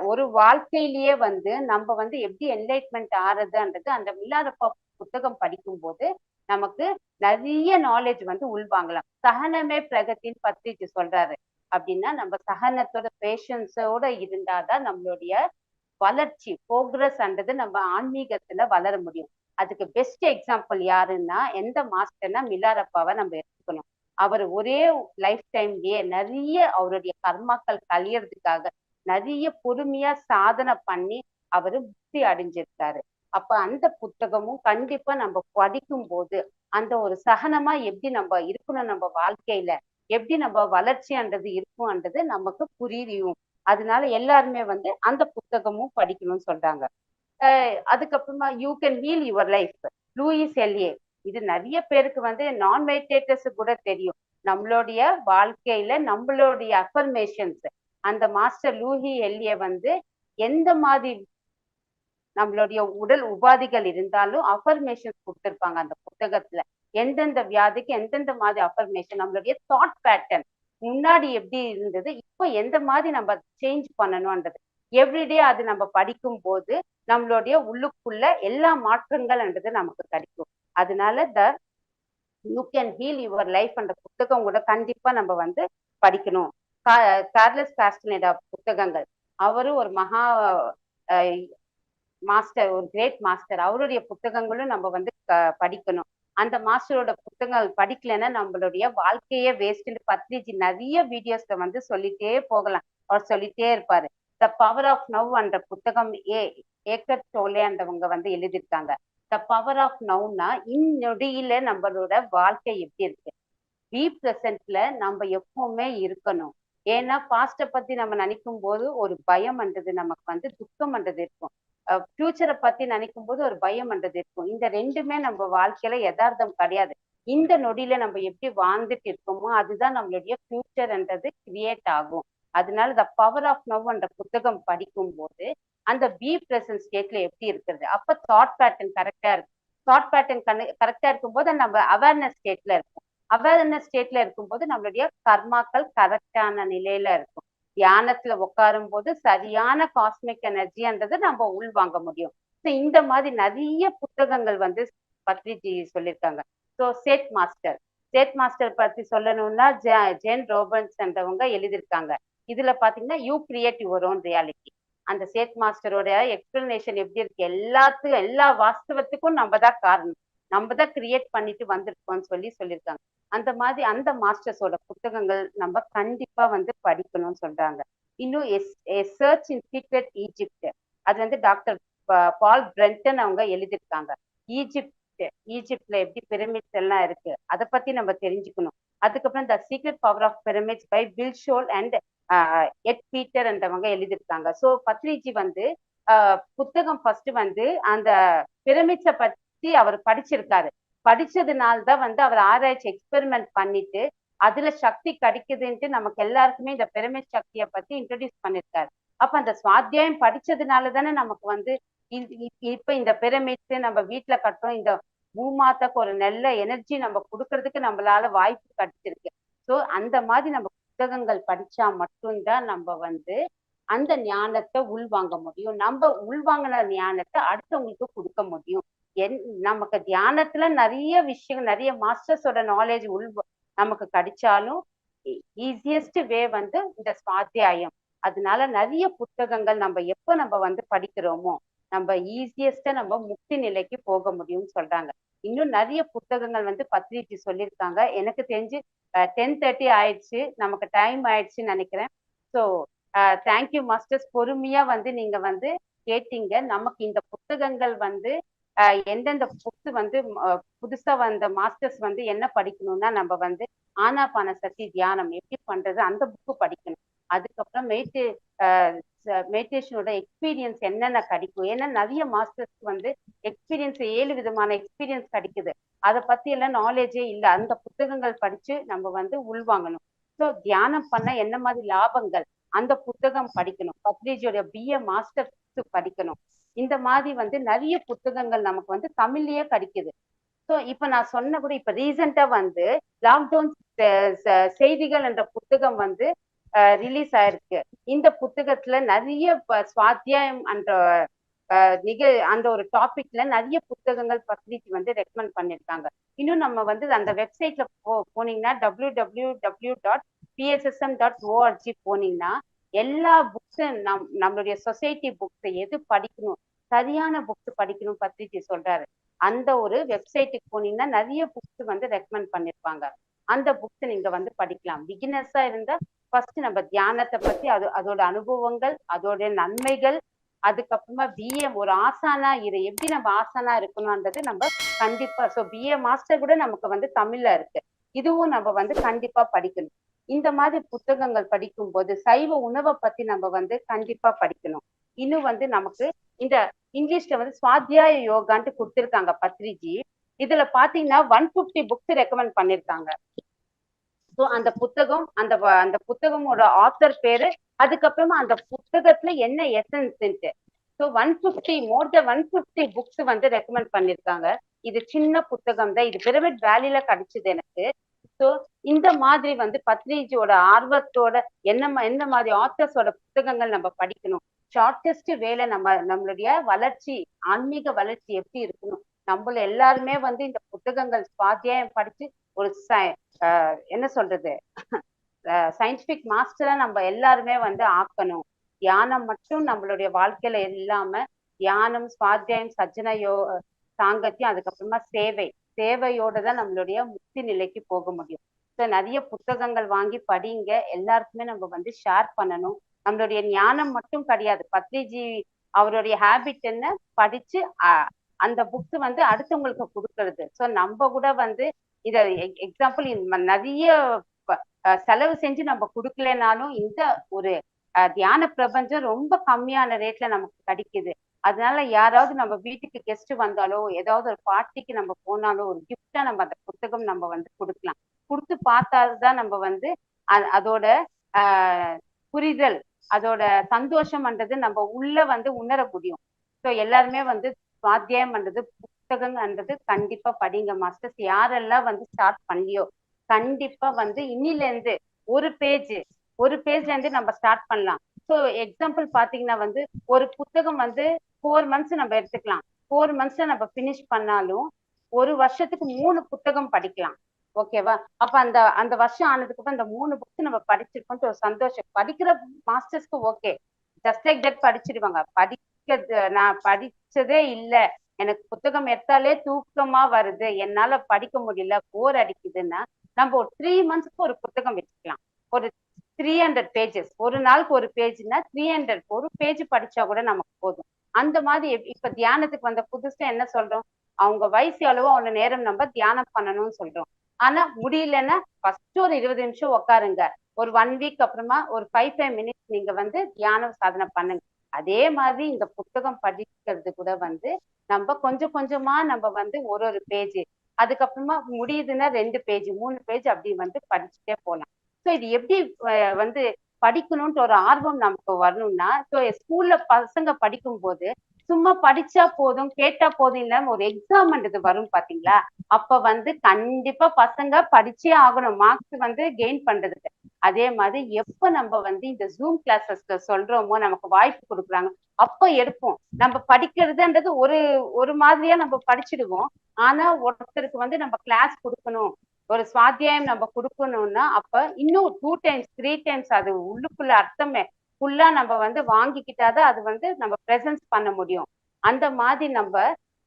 ஒரு வாழ்க்கையிலேயே வந்து நம்ம வந்து எப்படி என்லைட்மெண்ட் ஆறுதுன்றது அந்த மிலாரப்பா புத்தகம் படிக்கும்போது நமக்கு நிறைய நாலேஜ் வந்து உள்வாங்கலாம். சகனமே பிரகத்தின் பத்திரிச்சு சொல்றாரு. அப்படின்னா நம்ம சகனத்தோட பேஷன்ஸோட இருந்தாதான் நம்மளுடைய வளர்ச்சி ப்ரோக்ரஸ்ன்றது நம்ம ஆன்மீகத்துல வளர முடியும். அதுக்கு பெஸ்ட் எக்ஸாம்பிள் யாருன்னா எந்த மாஸ்டர்னா மிலாரப்பாவை நம்ம எடுத்துக்கணும். அவர் ஒரே லைஃப் டைம்லயே நிறைய அவருடைய கர்மாக்கள் கழியறதுக்காக நிறைய பொறுமையா சாதனை பண்ணி அவரு முக்தி அடைஞ்சிருக்காரு. அப்ப அந்த புத்தகமும் கண்டிப்பா நம்ம படிக்கும் போது அந்த ஒரு சகனமா எப்படி நம்ம இருக்கணும் நம்ம வாழ்க்கையில எப்படி நம்ம வளர்ச்சின்றது இருக்கும்ன்றது நமக்கு புரியும். அதனால எல்லாருமே வந்து அந்த புத்தகமும் படிக்கணும்னு சொல்றாங்க. அஹ் அதுக்கப்புறமா you can heal your life Louise LA இது நிறைய பேருக்கு வந்து நான் மெடிடேட்டர்ஸ் கூட தெரியும். நம்மளுடைய வாழ்க்கையில நம்மளுடைய அஃபர்மேஷன்ஸ் அந்த மாஸ்டர் லூஹி எல்லிய வந்து எந்த மாதிரி நம்மளுடைய உடல் உபாதிகள் இருந்தாலும் அஃபர்மேஷன் கொடுத்துருப்பாங்க அந்த புத்தகத்துல. எந்தெந்த வியாதிக்கு எந்தெந்த மாதிரி அஃபர்மேஷன் நம்மளுடைய தாட் பேட்டர்ன் முன்னாடி எப்படி இருந்தது இப்போ எந்த மாதிரி நம்ம சேஞ்ச் பண்ணணும்ன்றது. எவ்ரிடே அது நம்ம படிக்கும் போது நம்மளுடைய உள்ளுக்குள்ள எல்லா மாற்றங்கள்ன்றது நமக்கு கிடைக்கும். அதனால the you can heal your life என்ற புத்தகம் கூட கண்டிப்பா நம்ம வந்து படிக்கணும். கார்லஸ் காஸ்டனேடா புத்தகங்கள். அவரும் ஒரு மகா மாஸ்டர் ஒரு கிரேட் மாஸ்டர் அவருடைய புத்தகங்களும் நம்ம வந்து படிக்கணும். அந்த மாஸ்டரோட புத்தகங்கள் படிக்கலைன்னா நம்மளுடைய வாழ்க்கையே வேஸ்ட்னு பத்ரிஜி நிறைய வீடியோஸ்ல வந்து சொல்லிட்டே போகலாம். அவர் சொல்லிட்டே இருப்பாரு. த பவர் ஆஃப் நவ் என்ற புத்தகம் ஏ ஏக்கர் சோலேன்றவங்க வந்து எழுதியிருக்காங்க. த பவர் ஆஃப் நவ்னா இந்நொடியில நம்மளோட வாழ்க்கை எப்படி இருக்கு? பி பிரசன்ட்ல நம்ம எப்பவுமே இருக்கணும். ஏன்னா பாஸ்ட பத்தி நம்ம நினைக்கும் போது ஒரு பயம்ன்றது நமக்கு வந்து துக்கம்ன்றது இருக்கும். ஃபியூச்சரை பத்தி நினைக்கும் போது ஒரு பயம்ன்றது இருக்கும். இந்த ரெண்டுமே நம்ம வாழ்க்கையில யதார்த்தம் கிடையாது. இந்த நொடியில நம்ம எப்படி வாழ்ந்துட்டு இருக்கோமோ அதுதான் நம்மளுடைய ஃபியூச்சர்ன்றது கிரியேட் ஆகும். அதனால த பவர் ஆஃப் நவ் என்ற புத்தகம் படிக்கும் போது அந்த பி பிரசன்ட் ஸ்டேட்ல எப்படி இருக்கிறது? அப்ப தாட் பேட்டர்ன் கரெக்டா இருக்கு. தாட் பேட்டர்ன் கரெக்டா இருக்கும்போது நம்ம அவேர்னஸ் ஸ்டேட்ல இருக்கும் அவேர்னஸ் ஸ்டேட்ல இருக்கும்போது நம்மளுடைய கர்மாக்கள் கரெக்டான நிலையில இருக்கும். தியானத்துல உட்காரும் போது சரியான காஸ்மிக் எனர்ஜின்றது நம்ம உள்வாங்க முடியும். இந்த மாதிரி நிறைய புத்தகங்கள் வந்து பத்ரிஜி சொல்லியிருக்காங்க so Seth master. Seth master பத்தி சொல்லணும்னா ஜேன் ரோபன்ஸ் என்றவங்க எழுதியிருக்காங்க. இதுல பாத்தீங்கன்னா you create your own reality அந்த சேட் மாஸ்டரோட எக்ஸ்பிளனேஷன் எப்படி இருக்கு? எல்லாத்துக்கும் எல்லா வாஸ்தவத்துக்கும் நம்ம தான் காரணம். நம்ம தான் கிரியேட் பண்ணிட்டு வந்திருக்கோம்னு சொல்லி சொல்லியிருக்காங்க. அந்த மாதிரி அந்த மாஸ்டர்ஸோட புத்தகங்கள் நம்ம கண்டிப்பா வந்து படிக்கணும்னு சொல்றாங்க. இன்னும் a search in secret Egypt அது வந்து டாக்டர் பால் பிரெண்டன் அவங்க எழுதியிருக்காங்க. ஈஜிப்ட் ஈஜிப்ட்ல எப்படி பிரமிட்ஸ் எல்லாம் இருக்கு அதை பத்தி நம்ம தெரிஞ்சுக்கணும். அதுக்கப்புறம் the secret power of pyramids by Bill Schul and Ed Peter என்றவங்க எழுதியிருக்காங்க. ஸோ பத்ரிஜி வந்து புத்தகம் ஃபர்ஸ்ட் வந்து அந்த பிரமிட்ஸை பத்தி அவர் படிச்சிருக்காரு. படிச்சதுனால தான் வந்து அவர் ஆராய்ச்சி எக்ஸ்பெரிமெண்ட் பண்ணிட்டு அதுல சக்தி கிடைக்குதுன்ட்டு நமக்கு எல்லாருக்குமே இந்த பிரமிட் சக்தியை பத்தி இன்ட்ரடியூஸ் பண்ணிருக்காரு. அப்ப அந்த சுவாத்தியாயம் படிச்சதுனால தானே நமக்கு வந்து இப்ப இந்த பிரமிட்ஸ் நம்ம வீட்டுல கட்டுறோம் இந்த பூமாத்தாக்கு ஒரு நல்ல எனர்ஜி நம்ம கொடுக்கறதுக்கு நம்மளால வாய்ப்பு கிடைச்சிருக்கு. ஸோ அந்த மாதிரி நம்ம புத்தகங்கள் படிச்சா மட்டும்தான் நம்ம வந்து அந்த ஞானத்தை உள்வாங்க முடியும். நம்ம உள்வாங்கின ஞானத்தை அடுத்தவங்களுக்கு கொடுக்க முடியும். என் நமக்கு தியானத்துல நிறைய விஷயம் நிறைய மாஸ்டர்ஸோட நாலேஜ் உள் நமக்கு கிடைச்சாலும் e, ஈஸியஸ்ட் வே வந்து இந்த சுவாத்தியாயம். அதனால நிறைய புத்தகங்கள் நம்ம எப்ப நம்ம வந்து படிக்கிறோமோ நம்ம ஈஸியஸ்டா நம்ம முக்தி நிலைக்கு போக முடியும்னு சொல்றாங்க. இன்னும் நிறைய புத்தகங்கள் வந்து பத்திரிக்கை சொல்லியிருக்காங்க. எனக்கு தெரிஞ்சு டென் தேர்ட்டி ஆயிடுச்சு. நமக்கு டைம் ஆயிடுச்சுன்னு நினைக்கிறேன். ஸோ தேங்க்யூ மாஸ்டர்ஸ் பொறுமையா வந்து நீங்க வந்து கேட்டீங்க. நமக்கு இந்த புத்தகங்கள் வந்து எந்தெந்த புக்ஸ் வந்து புதுசா வந்த மாஸ்டர்ஸ் வந்து என்ன படிக்கணும்னா நம்ம வந்து ஆனாபான சக்தி தியானம் எப்படி பண்றது அந்த புக்கு படிக்கணும். அதுக்கப்புறம் மெடிடே மெடிடேஷனோட எக்ஸ்பீரியன்ஸ் என்னென்ன கிடைக்கும்? ஏன்னா நிறைய மாஸ்டர்ஸ் வந்து எக்ஸ்பீரியன்ஸ் ஏழு விதமான எக்ஸ்பீரியன்ஸ் கிடைக்குது. அதை பத்தி எல்லாம் நாலேஜே இல்லை. அந்த புத்தகங்கள் படிச்சு நம்ம வந்து உள்வாங்கணும். ஸோ தியானம் பண்ண என்ன மாதிரி லாபங்கள்? அந்த புத்தகம் படிக்கணும். பத்ரிஜியோட பிஏ மாஸ்டர்ஸ் படிக்கணும். இந்த மாதிரி வந்து நிறைய புத்தகங்கள் நமக்கு வந்து தமிழ்லயே கிடைக்குது. ஸோ இப்ப நான் சொன்ன கூட இப்போ ரீசெண்டாக வந்து லாக்டவுன் செய்திகள் என்ற புத்தகம் வந்து ரிலீஸ் ஆயிருக்கு. இந்த புத்தகத்துல நிறைய சுவாத்தியாயம் என்ற நிக அந்த ஒரு டாபிக்ல நிறைய புத்தகங்கள் பத்ரிஜி வந்து ரெக்கமெண்ட் பண்ணிருக்காங்க. இன்னும் நம்ம வந்து அந்த வெப்சைட்ல போ போனீங்கன்னா W W W dot PSSM dot org போனீங்கன்னா எல்லா புக்ஸும் நம் நம்மளுடைய சொசைட்டி புக்ஸ் எது படிக்கணும் சரியான புக்ஸ் படிக்கணும் பத்ரிஜி சொல்றாரு. அந்த ஒரு வெப்சைட்டுக்கு போனீங்கன்னா நிறைய புக்ஸ் வந்து ரெக்கமெண்ட் பண்ணிருப்பாங்க. அந்த புக்ஸ் நீங்க வந்து படிக்கலாம். பிகினர்ஸா இருந்தா ஃபர்ஸ்ட் நம்ம தியானத்தை பத்தி அது அதோட அனுபவங்கள் அதோட நன்மைகள் அதுக்கப்புறமா பிஏ ஒரு ஆசானா இரு. எப்படி நம்ம ஆசானா இருக்கணும்ன்றது நம்ம கண்டிப்பா ஸோ பிஏ மாஸ்டர் கூட நமக்கு வந்து தமிழ்ல இருக்கு. இதுவும் நம்ம வந்து கண்டிப்பா படிக்கணும். இந்த மாதிரி புத்தகங்கள் படிக்கும் போது சைவ உணவை பத்தி நம்ம வந்து கண்டிப்பா படிக்கணும். இன்னும் வந்து நமக்கு இந்த இங்கிலீஷ்ல வந்து சுவாத்தியாய யோகான்ட்டு கொடுத்திருக்காங்க பத்ரிஜி. இதுல பாத்தீங்கன்னா ஒன் பிப்டி புக்ஸ் ரெக்கமெண்ட் பண்ணிருக்காங்க. ஸோ அந்த புத்தகம் அந்த அந்த புத்தகமோட ஆத்தர் பேரு அதுக்கப்புறமா அந்த புத்தகத்துல என்ன எசன்ஸ்ன்ட்டு so one fifty more the one fifty books வந்து ரெக்கமெண்ட் பண்ணிருக்காங்க. இது சின்ன புத்தகம் தான் இது பிரமிட் வேலியில கிடைச்சது எனக்கு. ஸோ இந்த மாதிரி வந்து பத்ரிஜியோட ஆர்வத்தோட என்ன என்ன மாதிரி ஆத்தர்ஸோட புத்தகங்கள் நம்ம படிக்கணும்? ஷார்டஸ்ட் வேலை நம்ம நம்மளுடைய வளர்ச்சி ஆன்மீக வளர்ச்சி எப்படி இருக்கணும்? நம்மள எல்லாருமே வந்து இந்த புத்தகங்கள் சுவாத்தியாயம் படிச்சு ஒரு ச- ஆஹ் என்ன சொல்றது? சயின்டிபிக் மாஸ்டரா நம்ம எல்லாருமே வந்து ஆக்கணும். தியானம் மட்டும் நம்மளுடைய வாழ்க்கையில இல்லாம தியானம் சுவாத்தியாயம் சஜ்ஜன யோ சாங்கத்தியம் அதுக்கப்புறமா சேவை. சேவையோட தான் நம்மளுடைய முக்தி நிலைக்கு போக முடியும். ஸோ நிறைய புத்தகங்கள் வாங்கி படிங்க. எல்லாருக்குமே நம்ம வந்து ஷேர் பண்ணணும். நம்மளுடைய ஞானம் மட்டும் கிடையாது. பத்ரிஜி அவருடைய ஹேபிட் என்ன? படிச்சு அந்த புக்ஸ் வந்து அடுத்தவங்களுக்கு கொடுக்கறது. ஸோ நம்ம கூட வந்து இத எக்ஸாம்பிள் நிறைய செலவு செஞ்சு நம்ம கொடுக்கலனாலும் இந்த ஒரு தியான பிரபஞ்சம் ரொம்ப கம்மியான ரேட்ல நமக்கு கிடைக்குது. அதனால யாராவது நம்ம வீட்டுக்கு கெஸ்ட் வந்தாலோ ஏதாவது ஒரு பார்ட்டிக்கு நம்ம போனாலோ ஒரு கிஃப்டா நம்ம அந்த புத்தகம் நம்ம வந்து கொடுக்கலாம். கொடுத்து பார்த்தாதான் நம்ம வந்து அதோட ஆஹ் புரிதல் அதோட சந்தோஷம்ன்றது நம்ம உள்ள வந்து உணர முடியும். ஸோ எல்லாருமே வந்து சுவாத்தியாயம் பண்றது புத்தகம்ன்றது கண்டிப்பா படிங்க மாஸ்டர்ஸ் யாரெல்லாம் வந்து ஸ்டார்ட் பண்ணலையோ கண்டிப்பா வந்து இன்னில இருந்து ஒரு பேஜ் ஒரு பேஜ்ல இருந்து நம்ம ஸ்டார்ட் பண்ணலாம். ஸோ எக்ஸாம்பிள் பாத்தீங்கன்னா வந்து ஒரு புத்தகம் வந்து ஃபோர் மந்த்ஸ் நம்ம எடுத்துக்கலாம். ஃபோர் மந்த்ஸ்ல நம்ம ஃபினிஷ் பண்ணாலும் ஒரு வருஷத்துக்கு மூணு புத்தகம் படிக்கலாம். ஓகேவா அப்ப அந்த அந்த வருஷம் ஆனதுக்கு அப்புறம் அந்த மூணு புக்ஸ் நம்ம படிச்சிருக்கோம் ஒரு சந்தோஷம். படிக்கிற மாஸ்டர்ஸ்க்கு ஓகே ஜஸ்ட் லைக் தட் படிச்சிருவாங்க. படிக்க நான் படிச்சதே இல்ல. எனக்கு புத்தகம் எடுத்தாலே தூக்கமா வருது. என்னால படிக்க முடியல. போர் அடிக்குதுன்னா நம்ம ஒரு த்ரீ மந்த்ஸ்க்கு ஒரு புத்தகம் வச்சுக்கலாம் ஒரு த்ரீ ஹண்ட்ரட் பேஜஸ் ஒரு நாளுக்கு ஒரு பேஜ்னா த்ரீ ஹண்ட்ரட் ஒரு பேஜ் படிச்சா கூட நமக்கு போதும். அந்த மாதிரி இப்ப தியானத்துக்கு வந்த புதுசா என்ன சொல்றோம்? அவங்க வயசு எவ்வளவோ அவ்வளவு நேரம் நம்ம தியானம் பண்ணணும்னு சொல்றோம். ஆனா முடியலன்னா ஃபர்ஸ்ட் ஒரு இருபது நிமிஷம் உட்காருங்க ஒரு ஒன் வீக் அப்புறமா ஒரு ஃபைவ் ஃபைவ் மினிட்ஸ் நீங்க வந்து தியானம் சாதனை பண்ணுங்க. அதே மாதிரி இந்த புத்தகம் படிக்கிறது கூட வந்து நம்ம கொஞ்சம் கொஞ்சமா நம்ம வந்து ஒரு ஒரு பேஜ் அதுக்கப்புறமா முடியுதுன்னா ரெண்டு பேஜ் மூணு பேஜ் அப்படி வந்து படிச்சுட்டே போகலாம் ஸோ இது எப்படி வந்து படிக்கணும்ன்ற ஒரு ஆர்வம் நமக்கு வரணும்னா ஸோ ஸ்கூல்ல பசங்க படிக்கும் போது சும்மா படிச்சா போதும் கேட்டா போதும் இல்லாம ஒரு எக்ஸாம்ன்றது வரும் பாத்தீங்களா? அப்ப வந்து கண்டிப்பா பசங்க படிச்சே ஆகணும் மார்க்ஸ் வந்து கெயின் பண்றதுக்கு. அதே மாதிரி எப்ப நம்ம வந்து இந்த ஜூம் கிளாஸஸ் சொல்றோமோ நமக்கு வாய்ப்பு கொடுக்குறாங்க அப்ப எடுப்போம். நம்ம படிக்கிறதுன்றது ஒரு ஒரு மாதிரியா நம்ம படிச்சிடுவோம். ஆனா ஒருத்தருக்கு வந்து நம்ம கிளாஸ் கொடுக்கணும் ஒரு சுவாத்தியாயம் நம்ம கொடுக்கணும்னா அப்ப இன்னும் டூ டைம்ஸ் த்ரீ டைம்ஸ் அது உள்ளுக்குள்ள அர்த்தமே. ஃபுல்லா நம்ம வந்து வாங்கிக்கிட்டாதான் அது வந்து நம்ம ப்ரெசன்ஸ் பண்ண முடியும். அந்த மாதிரி நம்ம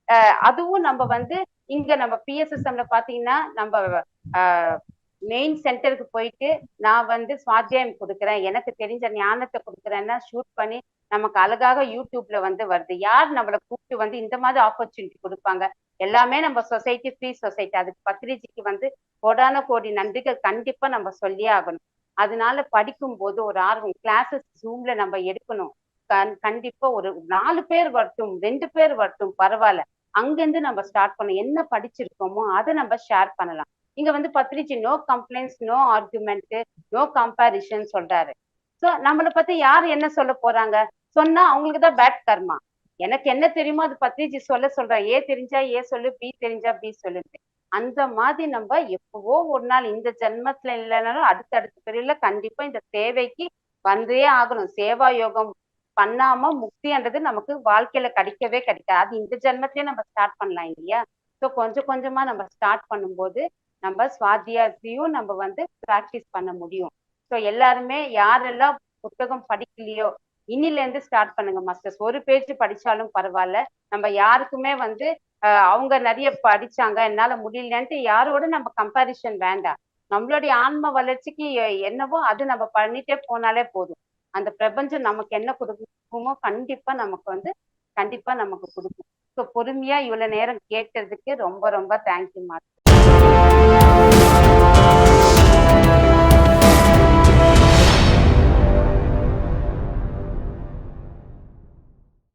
அஹ், அதுவும் நம்ம வந்து இங்க நம்ம பிஎஸ்எஸ்எம்ல பாத்தீங்கன்னா நம்ம மெயின் சென்டருக்கு போயிட்டு நான் வந்து சுவாத்தியாயம் கொடுக்குறேன். எனக்கு தெரிஞ்ச ஞானத்தை கொடுக்குறேன்னா ஷூட் பண்ணி நமக்கு அழகாக யூடியூப்ல வந்து வருது. யார் நம்மளை கூப்பிட்டு வந்து இந்த மாதிரி ஆப்பர்ச்சுனிட்டி கொடுப்பாங்க? எல்லாமே நம்ம சொசைட்டி ஃப்ரீ சொசைட்டி அதுக்கு பத்திரிஜிக்கு வந்து கோடான கோடி நன்றிகள் கண்டிப்பா நம்ம சொல்லியே ஆகணும். அதனால படிக்கும் போது ஒரு ஆர்வம் கிளாஸஸ் ஜூம்ல நம்ம எடுக்கணும். கண்- கண்டிப்பா ஒரு நாலு பேர் வரட்டும் ரெண்டு பேர் வரட்டும் பரவாயில்ல. அங்கிருந்து நம்ம ஸ்டார்ட் பண்ணோம் என்ன படிச்சிருக்கோமோ அதை நம்ம ஷேர் பண்ணலாம். இங்க வந்து Patriji no complaints no argument no comparison சொல்றாரு. சோ நம்மளை பத்தி யார் என்ன சொல்ல போறாங்க? சொன்னா அவங்களுக்கு தான் பேட் கர்மா எனக்கு என்ன தெரியுமோ அது பத்ரிஜி சொல்ல சொல்றா. ஏ தெரிஞ்சா ஏ சொல்லு பி தெரிஞ்சா பி சொல்லு. அந்த மாதிரி நம்ம எப்பவோ ஒரு நாள் இந்த ஜென்மத்துல இல்லைனாலும் அடுத்தடுத்த பிரிவுல கண்டிப்பா இந்த சேவைக்கு வந்தே ஆகணும். சேவா யோகம் பண்ணாம முக்தின்றது நமக்கு வாழ்க்கையில கிடைக்கவே கிடைக்காது. அது இந்த ஜென்மத்திலேயே நம்ம ஸ்டார்ட் பண்ணலாம் இல்லையா? ஸோ கொஞ்சம் கொஞ்சமா நம்ம ஸ்டார்ட் பண்ணும்போது நம்ம சுவாத்தியாத்தையும் நம்ம வந்து ப்ராக்டிஸ் பண்ண முடியும். ஸோ எல்லாருமே யாரெல்லாம் புத்தகம் படிக்கலையோ இன்னில இருந்து ஸ்டார்ட் பண்ணுங்க மாஸ்டர்ஸ் ஒரு பேஜ் படிச்சாலும் பரவாயில்ல. நம்ம யாருக்குமே வந்து ஆஹ் அவங்க நிறைய படிச்சாங்க என்னால முடியலன்ட்டு யாரோட நம்ம கம்பாரிசன் வேண்டாம். நம்மளுடைய ஆன்ம வளர்ச்சிக்கு என்னவோ அது நம்ம பண்ணிட்டே போனாலே போதும். அந்த பிரபஞ்சம் நமக்கு என்ன கொடுக்குமோ கண்டிப்பா நமக்கு வந்து கண்டிப்பா நமக்கு கொடுக்கும். ஸோ பொறுமையா இவ்வளவு நேரம் கேட்டதுக்கு ரொம்ப ரொம்ப தேங்க்யூ மாஸ்டர்